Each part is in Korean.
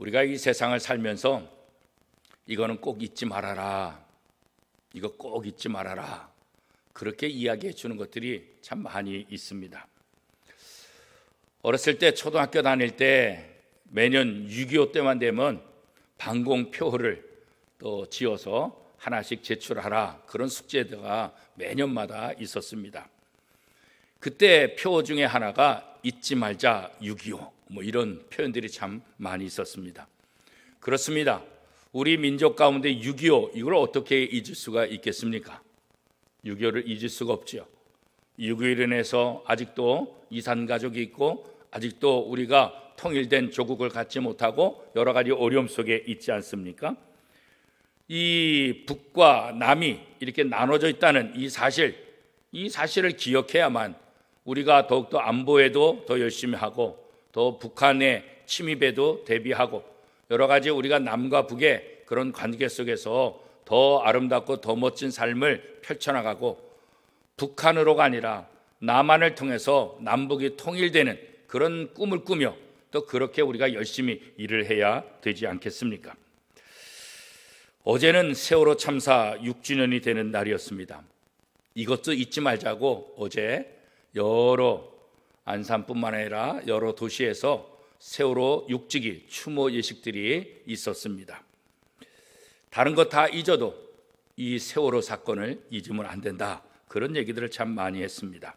우리가 이 세상을 살면서 이거는 꼭 잊지 말아라. 이거 꼭 잊지 말아라. 그렇게 이야기해 주는 것들이 참 많이 있습니다. 어렸을 때 초등학교 다닐 때 매년 6.25 때만 되면 방공표를 또 지어서 하나씩 제출하라 그런 숙제가 매년마다 있었습니다. 그때 표 중에 하나가 잊지 말자 6.25 뭐 이런 표현들이 참 많이 있었습니다. 그렇습니다. 우리 민족 가운데 6.25 이걸 어떻게 잊을 수가 있겠습니까? 6.25를 잊을 수가 없죠. 6.25로 인해서 아직도 이산 가족이 있고 아직도 우리가 통일된 조국을 갖지 못하고 여러 가지 어려움 속에 있지 않습니까? 이 북과 남이 이렇게 나눠져 있다는 이 사실, 이 사실을 기억해야만 우리가 더욱더 안보에도 더 열심히 하고 또 북한의 침입에도 대비하고 여러 가지 우리가 남과 북의 그런 관계 속에서 더 아름답고 더 멋진 삶을 펼쳐나가고 북한으로가 아니라 남한을 통해서 남북이 통일되는 그런 꿈을 꾸며 또 그렇게 우리가 열심히 일을 해야 되지 않겠습니까? 어제는 세월호 참사 6주년이 되는 날이었습니다. 이것도 잊지 말자고 어제 여러 안산뿐만 아니라 여러 도시에서 세월호 육지기 추모 예식들이 있었습니다. 다른 것 다 잊어도 이 세월호 사건을 잊으면 안 된다. 그런 얘기들을 참 많이 했습니다.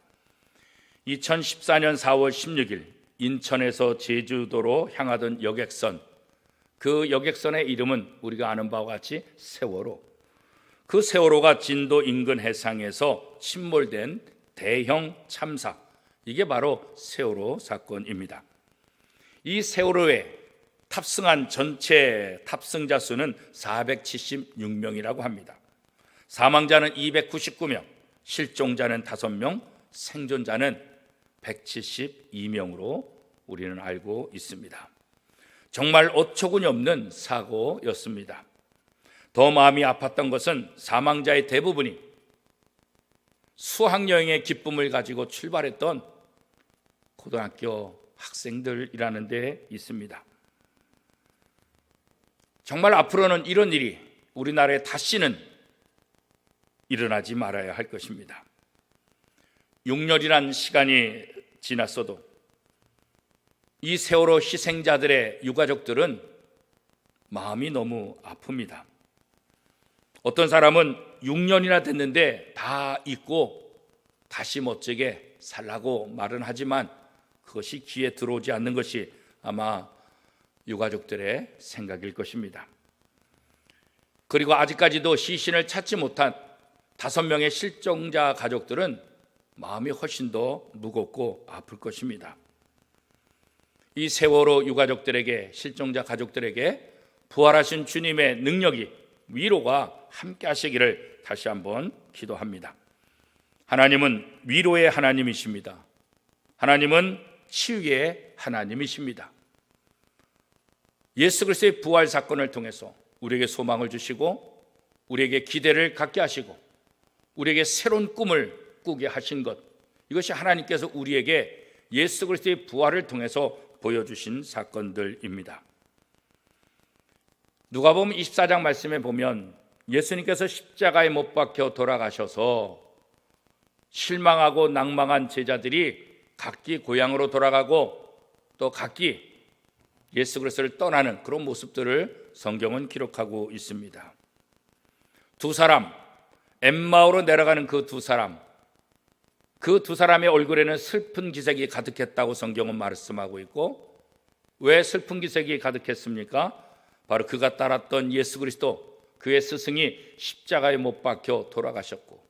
2014년 4월 16일 인천에서 제주도로 향하던 여객선 그 여객선의 이름은 우리가 아는 바와 같이 세월호. 그 세월호가 진도 인근 해상에서 침몰된 대형 참사. 이게 바로 세월호 사건입니다. 이 세월호에 탑승한 전체 탑승자 수는 476명이라고 합니다. 사망자는 299명, 실종자는 5명, 생존자는 172명으로 우리는 알고 있습니다. 정말 어처구니 없는 사고였습니다. 더 마음이 아팠던 것은 사망자의 대부분이 수학여행의 기쁨을 가지고 출발했던 고등학교 학생들이라는 데 있습니다. 정말 앞으로는 이런 일이 우리나라에 다시는 일어나지 말아야 할 것입니다. 6년이란 시간이 지났어도 이 세월호 희생자들의 유가족들은 마음이 너무 아픕니다. 어떤 사람은 6년이나 됐는데 다 잊고 다시 멋지게 살라고 말은 하지만 그것이 귀에 들어오지 않는 것이 아마 유가족들의 생각일 것입니다. 그리고 아직까지도 시신을 찾지 못한 다섯 명의 실종자 가족들은 마음이 훨씬 더 무겁고 아플 것입니다. 이 세월호 유가족들에게 실종자 가족들에게 부활하신 주님의 능력이 위로가 함께 하시기를 다시 한번 기도합니다. 하나님은 위로의 하나님이십니다. 하나님은 치유의 하나님이십니다. 예수 그리스도의 부활 사건을 통해서 우리에게 소망을 주시고 우리에게 기대를 갖게 하시고 우리에게 새로운 꿈을 꾸게 하신 것 이것이 하나님께서 우리에게 예수 그리스도의 부활을 통해서 보여주신 사건들입니다. 누가복음 24장 말씀에 보면 예수님께서 십자가에 못 박혀 돌아가셔서 실망하고 낭망한 제자들이 각기 고향으로 돌아가고 또 각기 예수 그리스도를 떠나는 그런 모습들을 성경은 기록하고 있습니다. 두 사람 엠마오로 내려가는 그 두 사람 그 두 사람의 얼굴에는 슬픈 기색이 가득했다고 성경은 말씀하고 있고 왜 슬픈 기색이 가득했습니까? 바로 그가 따랐던 예수 그리스도 그의 스승이 십자가에 못 박혀 돌아가셨고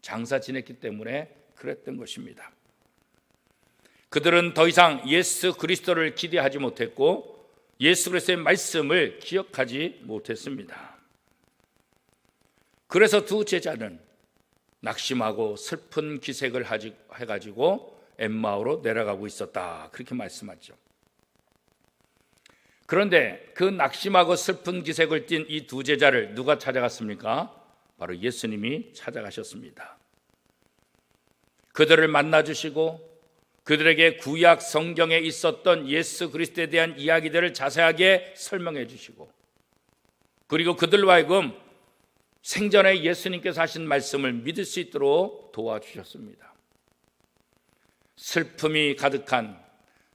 장사 지냈기 때문에 그랬던 것입니다. 그들은 더 이상 예수 그리스도를 기대하지 못했고 예수 그리스도의 말씀을 기억하지 못했습니다. 그래서 두 제자는 낙심하고 슬픈 기색을 해가지고 엠마오로 내려가고 있었다. 그렇게 말씀하죠. 그런데 그 낙심하고 슬픈 기색을 띤 이 두 제자를 누가 찾아갔습니까? 바로 예수님이 찾아가셨습니다. 그들을 만나주시고 그들에게 구약 성경에 있었던 예수 그리스도에 대한 이야기들을 자세하게 설명해 주시고 그리고 그들로 하여금 생전에 예수님께서 하신 말씀을 믿을 수 있도록 도와주셨습니다. 슬픔이 가득한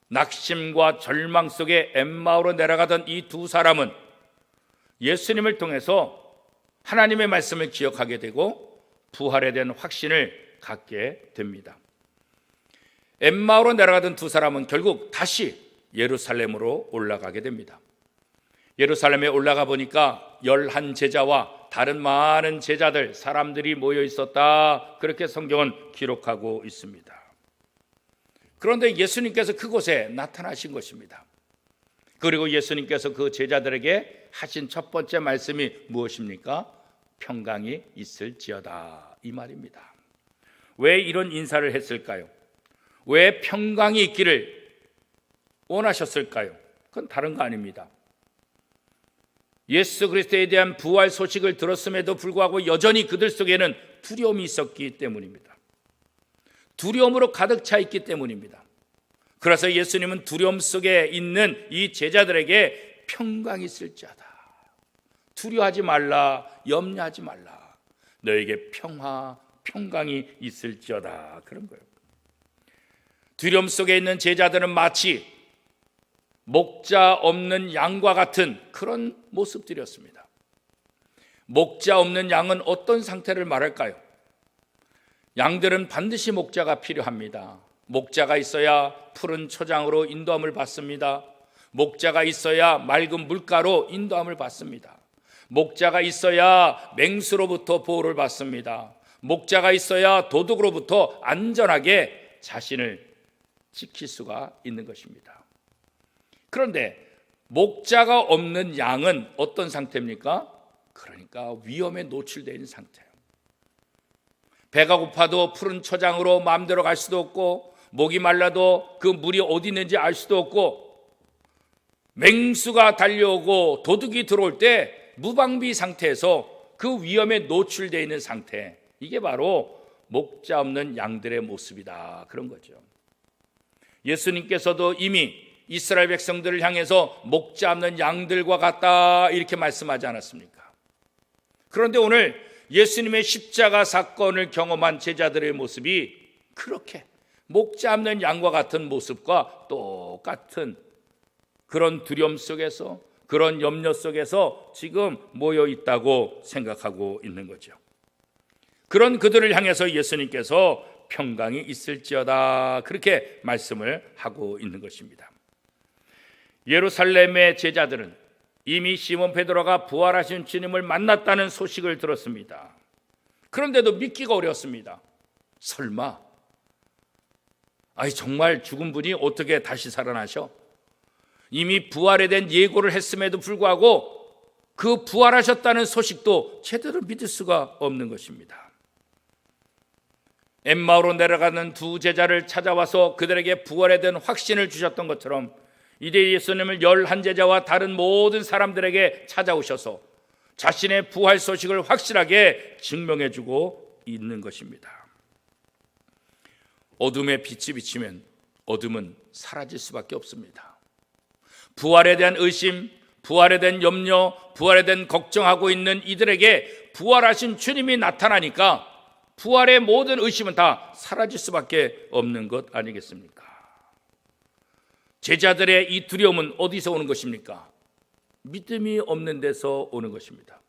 낙심과 절망 속에 엠마오로 내려가던 이 두 사람은 예수님을 통해서 하나님의 말씀을 기억하게 되고 부활에 대한 확신을 갖게 됩니다. 엠마오로 내려가던 두 사람은 결국 다시 예루살렘으로 올라가게 됩니다. 예루살렘에 올라가 보니까 열한 제자와 다른 많은 제자들, 사람들이 모여 있었다. 그렇게 성경은 기록하고 있습니다. 그런데 예수님께서 그곳에 나타나신 것입니다. 그리고 예수님께서 그 제자들에게 하신 첫 번째 말씀이 무엇입니까? 평강이 있을지어다. 이 말입니다. 왜 이런 인사를 했을까요? 왜 평강이 있기를 원하셨을까요? 그건 다른 거 아닙니다. 예수 그리스도에 대한 부활 소식을 들었음에도 불구하고 여전히 그들 속에는 두려움이 있었기 때문입니다. 두려움으로 가득 차 있기 때문입니다. 그래서 예수님은 두려움 속에 있는 이 제자들에게 평강이 있을지어다. 두려워하지 말라, 염려하지 말라. 너에게 평화, 평강이 있을지어다. 그런 거예요. 두려움 속에 있는 제자들은 마치 목자 없는 양과 같은 그런 모습들이었습니다. 목자 없는 양은 어떤 상태를 말할까요? 양들은 반드시 목자가 필요합니다. 목자가 있어야 푸른 초장으로 인도함을 받습니다. 목자가 있어야 맑은 물가로 인도함을 받습니다. 목자가 있어야 맹수로부터 보호를 받습니다. 목자가 있어야 도둑으로부터 안전하게 자신을 지킬 수가 있는 것입니다. 그런데 목자가 없는 양은 어떤 상태입니까? 그러니까 위험에 노출되어 있는 상태예요. 배가 고파도 푸른 초장으로 마음대로 갈 수도 없고 목이 말라도 그 물이 어디 있는지 알 수도 없고 맹수가 달려오고 도둑이 들어올 때 무방비 상태에서 그 위험에 노출되어 있는 상태. 이게 바로 목자 없는 양들의 모습이다. 그런 거죠. 예수님께서도 이미 이스라엘 백성들을 향해서 목자 없는 양들과 같다 이렇게 말씀하지 않았습니까? 그런데 오늘 예수님의 십자가 사건을 경험한 제자들의 모습이 그렇게 목자 없는 양과 같은 모습과 똑같은 그런 두려움 속에서 그런 염려 속에서 지금 모여 있다고 생각하고 있는 거죠. 그런 그들을 향해서 예수님께서 평강이 있을지어다 그렇게 말씀을 하고 있는 것입니다. 예루살렘의 제자들은 이미 시몬 베드로가 부활하신 주님을 만났다는 소식을 들었습니다. 그런데도 믿기가 어렵습니다. 설마 아니 정말 죽은 분이 어떻게 다시 살아나셔? 이미 부활에 대한 예고를 했음에도 불구하고 그 부활하셨다는 소식도 제대로 믿을 수가 없는 것입니다. 엠마오로 내려가는 두 제자를 찾아와서 그들에게 부활에 대한 확신을 주셨던 것처럼 이제 예수님을 열한 제자와 다른 모든 사람들에게 찾아오셔서 자신의 부활 소식을 확실하게 증명해 주고 있는 것입니다. 어둠에 빛이 비치면 어둠은 사라질 수밖에 없습니다. 부활에 대한 의심, 부활에 대한 염려, 부활에 대한 걱정하고 있는 이들에게 부활하신 주님이 나타나니까 부활의 모든 의심은 다 사라질 수밖에 없는 것 아니겠습니까? 제자들의 이 두려움은 어디서 오는 것입니까? 믿음이 없는 데서 오는 것입니다.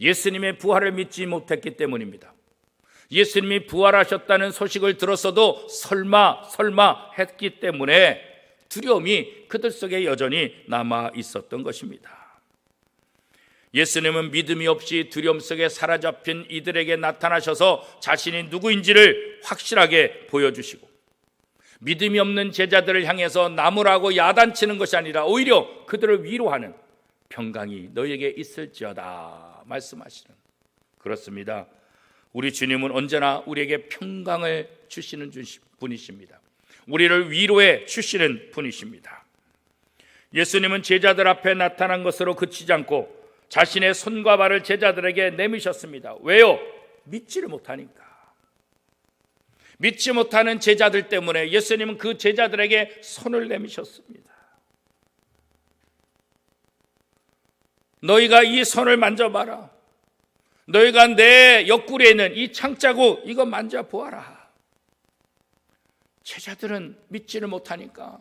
예수님의 부활을 믿지 못했기 때문입니다. 예수님이 부활하셨다는 소식을 들었어도 설마, 설마 했기 때문에 두려움이 그들 속에 여전히 남아 있었던 것입니다. 예수님은 믿음이 없이 두려움 속에 사로잡힌 이들에게 나타나셔서 자신이 누구인지를 확실하게 보여주시고 믿음이 없는 제자들을 향해서 나무라고 야단치는 것이 아니라 오히려 그들을 위로하는 평강이 너에게 있을지어다 말씀하시는 그렇습니다. 우리 주님은 언제나 우리에게 평강을 주시는 분이십니다. 우리를 위로해 주시는 분이십니다. 예수님은 제자들 앞에 나타난 것으로 그치지 않고 자신의 손과 발을 제자들에게 내미셨습니다. 왜요? 믿지를 못하니까. 믿지 못하는 제자들 때문에 예수님은 그 제자들에게 손을 내미셨습니다. 너희가 이 손을 만져봐라. 너희가 내 옆구리에 있는 이 창자국 이거 만져보아라. 제자들은 믿지를 못하니까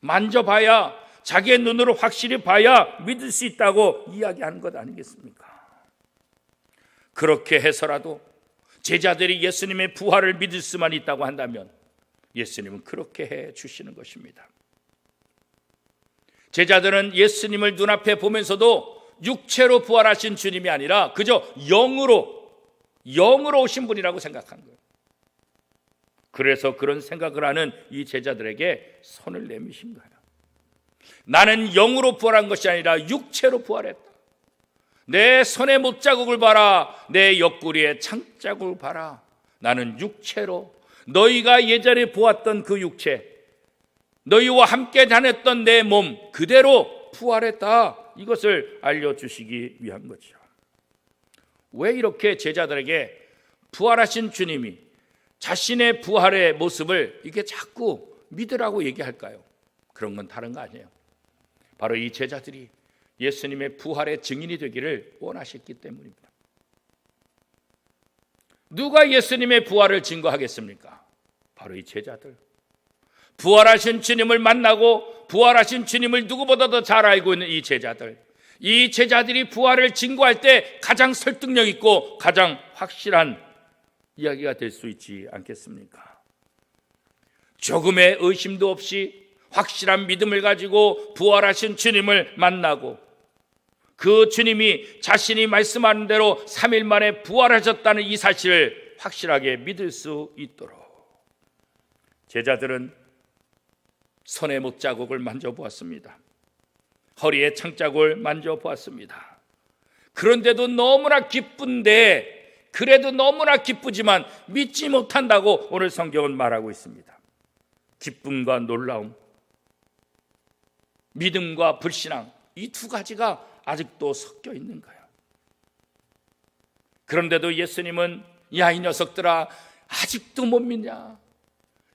만져봐야 자기의 눈으로 확실히 봐야 믿을 수 있다고 이야기하는 것 아니겠습니까? 그렇게 해서라도 제자들이 예수님의 부활을 믿을 수만 있다고 한다면 예수님은 그렇게 해 주시는 것입니다. 제자들은 예수님을 눈앞에 보면서도 육체로 부활하신 주님이 아니라 그저 영으로 영으로 오신 분이라고 생각한 거예요. 그래서 그런 생각을 하는 이 제자들에게 손을 내미신 거예요. 나는 영으로 부활한 것이 아니라 육체로 부활했다. 내 손에 못 자국을 봐라. 내 옆구리에 창자국을 봐라. 나는 육체로 너희가 예전에 보았던 그 육체, 너희와 함께 다녔던 내 몸 그대로 부활했다. 이것을 알려주시기 위한 거죠. 왜 이렇게 제자들에게 부활하신 주님이 자신의 부활의 모습을 이게 자꾸 믿으라고 얘기할까요? 그런 건 다른 거 아니에요. 바로 이 제자들이 예수님의 부활의 증인이 되기를 원하셨기 때문입니다. 누가 예수님의 부활을 증거하겠습니까? 바로 이 제자들. 부활하신 주님을 만나고 부활하신 주님을 누구보다도 잘 알고 있는 이 제자들. 이 제자들이 부활을 증거할 때 가장 설득력 있고 가장 확실한 이야기가 될 수 있지 않겠습니까? 조금의 의심도 없이 확실한 믿음을 가지고 부활하신 주님을 만나고 그 주님이 자신이 말씀하는 대로 3일 만에 부활하셨다는 이 사실을 확실하게 믿을 수 있도록 제자들은 손에 못자국을 만져보았습니다. 허리에 창자국을 만져보았습니다. 그런데도 너무나 기쁜데 그래도 너무나 기쁘지만 믿지 못한다고 오늘 성경은 말하고 있습니다. 기쁨과 놀라움, 믿음과 불신앙 이 두 가지가 아직도 섞여 있는 거예요. 그런데도 예수님은 야 이 녀석들아 아직도 못 믿냐?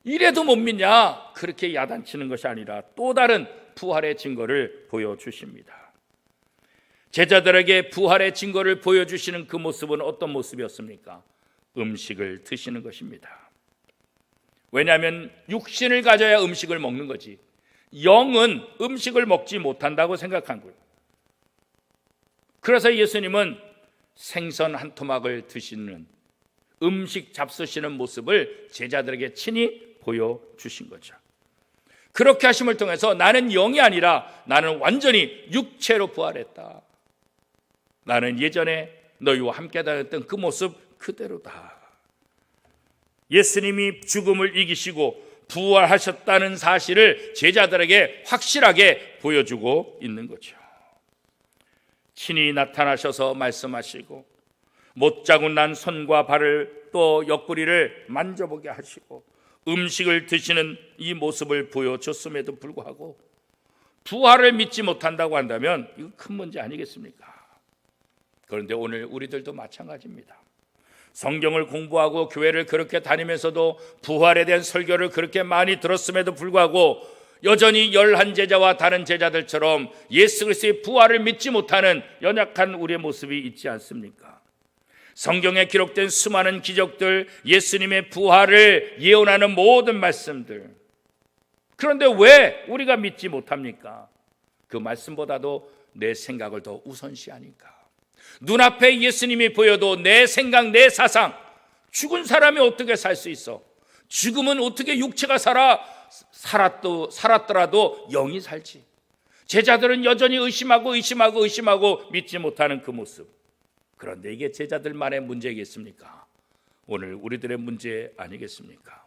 이래도 못 믿냐? 그렇게 야단치는 것이 아니라 또 다른 부활의 증거를 보여주십니다. 제자들에게 부활의 증거를 보여주시는 그 모습은 어떤 모습이었습니까? 음식을 드시는 것입니다. 왜냐하면 육신을 가져야 음식을 먹는 거지. 영은 음식을 먹지 못한다고 생각한 거예요. 그래서 예수님은 생선 한 토막을 드시는 음식 잡수시는 모습을 제자들에게 친히 보여주신 거죠. 그렇게 하심을 통해서 나는 영이 아니라 나는 완전히 육체로 부활했다. 나는 예전에 너희와 함께 다녔던 그 모습 그대로다. 예수님이 죽음을 이기시고 부활하셨다는 사실을 제자들에게 확실하게 보여주고 있는 거죠. 친히 나타나셔서 말씀하시고 못자국 난 손과 발을 또 옆구리를 만져보게 하시고 음식을 드시는 이 모습을 보여줬음에도 불구하고 부활을 믿지 못한다고 한다면 이거 큰 문제 아니겠습니까? 그런데 오늘 우리들도 마찬가지입니다. 성경을 공부하고 교회를 그렇게 다니면서도 부활에 대한 설교를 그렇게 많이 들었음에도 불구하고 여전히 열한 제자와 다른 제자들처럼 예수 그리스도의 부활을 믿지 못하는 연약한 우리의 모습이 있지 않습니까? 성경에 기록된 수많은 기적들, 예수님의 부활을 예언하는 모든 말씀들. 그런데 왜 우리가 믿지 못합니까? 그 말씀보다도 내 생각을 더 우선시하니까. 눈앞에 예수님이 보여도 내 생각, 내 사상, 죽은 사람이 어떻게 살 수 있어? 죽음은 어떻게 육체가 살아? 살았도, 살았더라도 영이 살지. 제자들은 여전히 의심하고 의심하고 의심하고 믿지 못하는 그 모습. 그런데 이게 제자들만의 문제겠습니까? 오늘 우리들의 문제 아니겠습니까?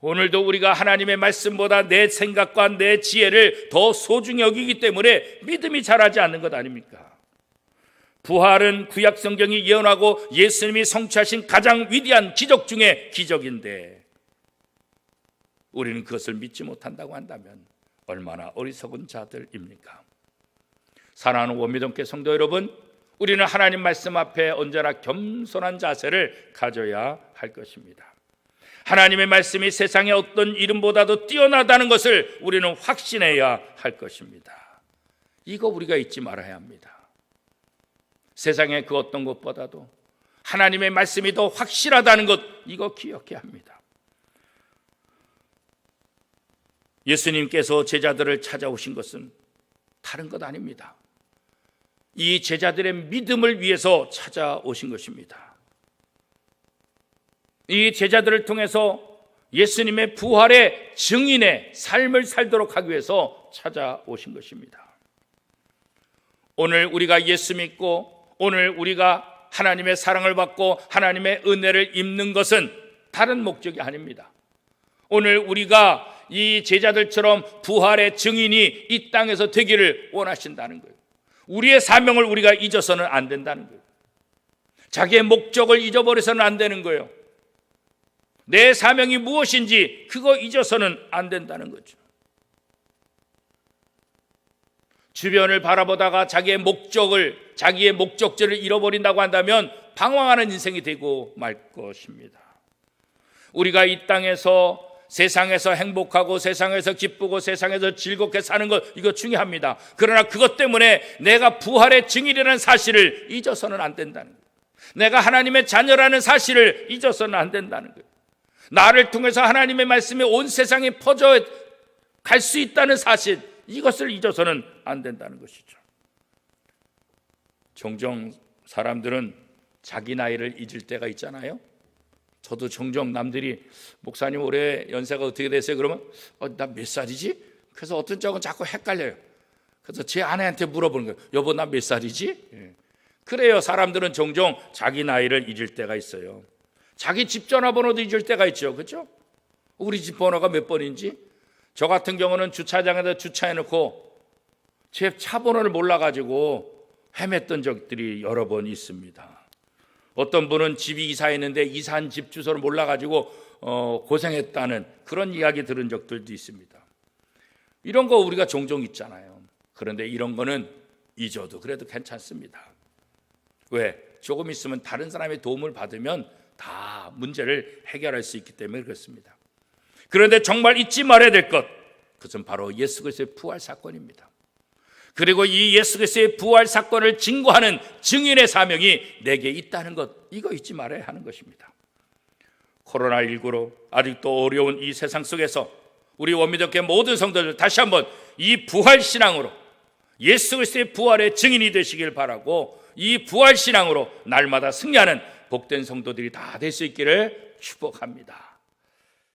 오늘도 우리가 하나님의 말씀보다 내 생각과 내 지혜를 더 소중히 여기기 때문에 믿음이 자라지 않는 것 아닙니까? 부활은 구약 성경이 예언하고 예수님이 성취하신 가장 위대한 기적 중의 기적인데 우리는 그것을 믿지 못한다고 한다면 얼마나 어리석은 자들입니까? 사랑하는 원미동께 성도 여러분, 우리는 하나님 말씀 앞에 언제나 겸손한 자세를 가져야 할 것입니다. 하나님의 말씀이 세상의 어떤 이름보다도 뛰어나다는 것을 우리는 확신해야 할 것입니다. 이거 우리가 잊지 말아야 합니다. 세상의 그 어떤 것보다도 하나님의 말씀이 더 확실하다는 것 이거 기억해야 합니다. 예수님께서 제자들을 찾아오신 것은 다른 것 아닙니다. 이 제자들의 믿음을 위해서 찾아오신 것입니다. 이 제자들을 통해서 예수님의 부활의 증인의 삶을 살도록 하기 위해서 찾아오신 것입니다. 오늘 우리가 예수 믿고 오늘 우리가 하나님의 사랑을 받고 하나님의 은혜를 입는 것은 다른 목적이 아닙니다. 오늘 우리가 이 제자들처럼 부활의 증인이 이 땅에서 되기를 원하신다는 거예요. 우리의 사명을 우리가 잊어서는 안 된다는 거예요. 자기의 목적을 잊어버려서는 안 되는 거예요. 내 사명이 무엇인지 그거 잊어서는 안 된다는 거죠. 주변을 바라보다가 자기의 목적을, 자기의 목적지를 잃어버린다고 한다면 방황하는 인생이 되고 말 것입니다. 우리가 이 땅에서 세상에서 행복하고 세상에서 기쁘고 세상에서 즐겁게 사는 것 이거 중요합니다. 그러나 그것 때문에 내가 부활의 증인이라는 사실을 잊어서는 안 된다는 거예요. 내가 하나님의 자녀라는 사실을 잊어서는 안 된다는 거예요. 나를 통해서 하나님의 말씀이 온 세상에 퍼져 갈 수 있다는 사실 이것을 잊어서는 안 된다는 것이죠. 종종 사람들은 자기 나이를 잊을 때가 있잖아요. 저도 종종 남들이 목사님 올해 연세가 어떻게 되세요? 그러면 어, 나 몇 살이지? 그래서 어떤 적은 자꾸 헷갈려요. 그래서 제 아내한테 물어보는 거예요. 여보 나 몇 살이지? 예. 그래요. 사람들은 종종 자기 나이를 잊을 때가 있어요. 자기 집 전화번호도 잊을 때가 있죠. 그렇죠? 우리 집 번호가 몇 번인지 저 같은 경우는 주차장에다 주차해 놓고 제 차 번호를 몰라 가지고 헤맸던 적들이 여러 번 있습니다. 어떤 분은 집이 이사했는데 이사한 집 주소를 몰라 가지고 어, 고생했다는 그런 이야기 들은 적들도 있습니다. 이런 거 우리가 종종 있잖아요. 그런데 이런 거는 잊어도 그래도 괜찮습니다. 왜? 조금 있으면 다른 사람의 도움을 받으면 다 문제를 해결할 수 있기 때문에 그렇습니다. 그런데 정말 잊지 말아야 될 것, 그것은 바로 예수 그리스도의 부활 사건입니다. 그리고 이 예수 그리스도의 부활 사건을 증거하는 증인의 사명이 내게 있다는 것, 이거 잊지 말아야 하는 것입니다. 코로나19로 아직도 어려운 이 세상 속에서 우리 원미덕회 모든 성도들 다시 한번 이 부활 신앙으로 예수 그리스도의 부활의 증인이 되시길 바라고 이 부활 신앙으로 날마다 승리하는 복된 성도들이 다 될 수 있기를 축복합니다.